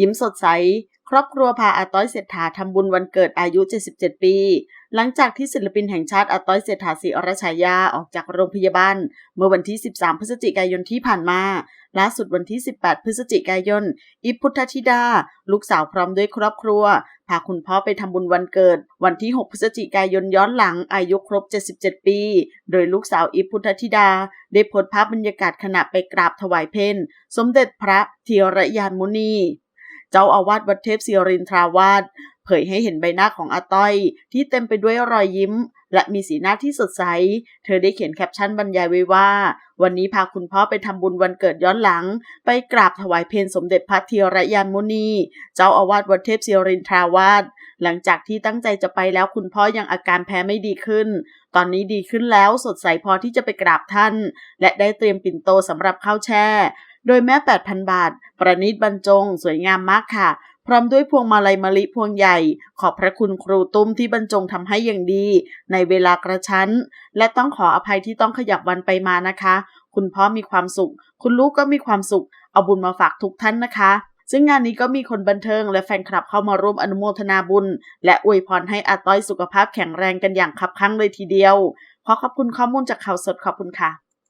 ยิ้มสดใส ครอบครัวพาอาต้อยเศรษฐาทำบุญวันเกิดอายุ 77 ปี หลังจากที่ศิลปินแห่งชาติอาต้อยเศรษฐาศรีอรชายาออกจากโรงพยาบาล เมื่อวันที่ 13 พฤศจิกายนที่ผ่านมา ล่าสุดวันที่ 18 พฤศจิกายน อิพุทธธิดา ลูกสาวพร้อมด้วยครอบครัว พาคุณพ่อไปทำบุญวันเกิด วันที่ 6 พฤศจิกายนย้อนหลังอายุครบ 77 ปี โดยลูกสาวอิพุทธธิดา ได้โพสต์ภาพบรรยากาศขณะไปกราบถวายเพนสมเด็จพระเทีรยานมุนี เจ้าอาวาสวัดเทพศิรินทราวาสเผยให้เห็นใบหน้าของอาต้อย ที่เต็มไปด้วยรอยยิ้ม และมีสีหน้าที่สดใส เธอได้เขียนแคปชั่นบรรยายไว้ว่า วันนี้พาคุณพ่อไปทำบุญวันเกิดย้อนหลัง ไปกราบถวายเพลสมเด็จพระเทียรยานมุนี เจ้าอาวาสวัดเทพศิรินทราวาสหลังจากที่ตั้งใจจะไปแล้วคุณพ่อยังอาการแพ้ไม่ดีขึ้น ตอนนี้ดีขึ้นแล้วสดใสพอที่จะไปกราบท่าน และได้เตรียมปิ่นโตสำหรับข้าวแช่ โดยแม่8,000 บาท ประนิดบรรจง สวยงามมากค่ะ พร้อมด้วยพวงมาลัยมะลิพวงใหญ่ ขอบพระคุณครูตุ้มที่บรรจงทำให้อย่างดี ในเวลากระชั้น และต้องขออภัยที่ต้องขยับวันไปมานะคะ คุณพ่อมีความสุข คุณลูกก็มีความสุข เอาบุญมาฝากทุกท่านนะคะซึ่งงานนี้ก็มีคนบันเทิงและแฟนคลับเข้ามาร่วมอนุโมทนาบุญ และอวยพรให้อาต้อยสุขภาพแข็งแรงกันอย่างคับคั่งเลยทีเดียว ขอขอบคุณข้อมูลจากข่าวสดขอบคุณค่ะ